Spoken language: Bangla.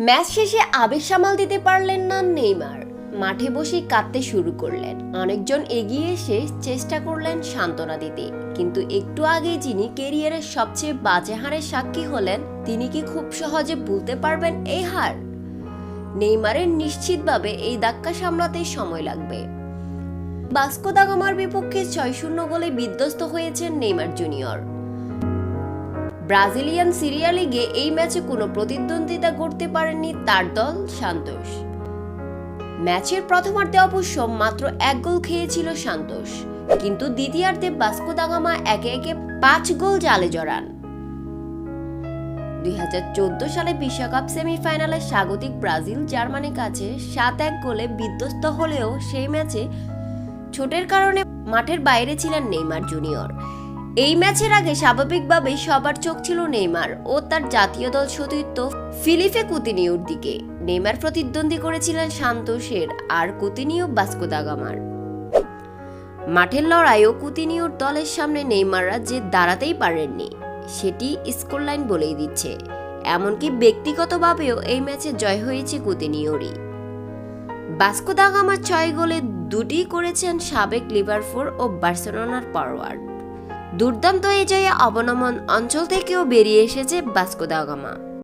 ম্যাচ শেষে আবেগ সামাল দিতে পারলেন না নেইমার। মাঠে বসেই কাঁদতে শুরু করলেন। অনেকজন এগিয়ে এসে চেষ্টা করলেন সান্ত্বনা দিতে। কিন্তু একটু আগেই যিনি কেরিয়ারের সবচেয়ে বাজে হারের সাক্ষী হলেন, তিনি কি খুব সহজে ভুলতে পারবেন এই হার? নেইমারের নিশ্চিতভাবে এই ধাক্কা সামলাতে সময় লাগবে। বাস্কো দাগামার বিপক্ষে ছয় শূন্য গোলে বিধ্বস্ত হয়েছেন নেইমার জুনিয়র। ব্রাজিলিয়ান সিরিয়া লিগে এই ম্যাচে কোনো প্রতিদ্বন্দ্বিতা করতে পারেননি তার দল সান্তোষ। ম্যাচের প্রথমার্ধে অবশ্য মাত্র এক গোল খেয়েছিল সান্তোষ, কিন্তু দ্বিতীয়ার্ধে বাস্কো দাগামা একে একে পাঁচ গোল জালে জড়ান। দুই হাজার চোদ্দ সালে বিশ্বকাপ সেমিফাইনালে স্বাগতিক ব্রাজিল জার্মানির কাছে সাত এক গোলে বিধ্বস্ত হলেও সেই ম্যাচে ছোটের কারণে মাঠের বাইরে ছিলেন নেইমার জুনিয়র। এই ম্যাচের আগে স্বাভাবিকভাবেই সবার চোখ ছিল নেইমার ও তার জাতীয় দল সতীর্থ ফিলিপে কুতিনিওর দিকে। নেইমার প্রতিদ্বন্দ্বী করেছিলেন সান্তোষের আর কুতিনিও বাস্কো দাগামার মাঠের লড়াইও কুতিনিওর দলের সামনে নেইমাররা যে দাঁড়াতেই পারেননি, সেটি স্কোরলাইন বলেই দিচ্ছে। এমনকি ব্যক্তিগতভাবেও এই ম্যাচে জয় হয়েছে কুতিনিওরই বাস্কো দাগামার ছয় গোলে দুটি করেছেন সাবেক লিভারপুল ও বার্সেলোনার ফরওয়ার্ড দুর্দান্ত এই জয়ে অবনমন অঞ্চল থেকেও বেরিয়ে এসেছে বাস্কোদাগামা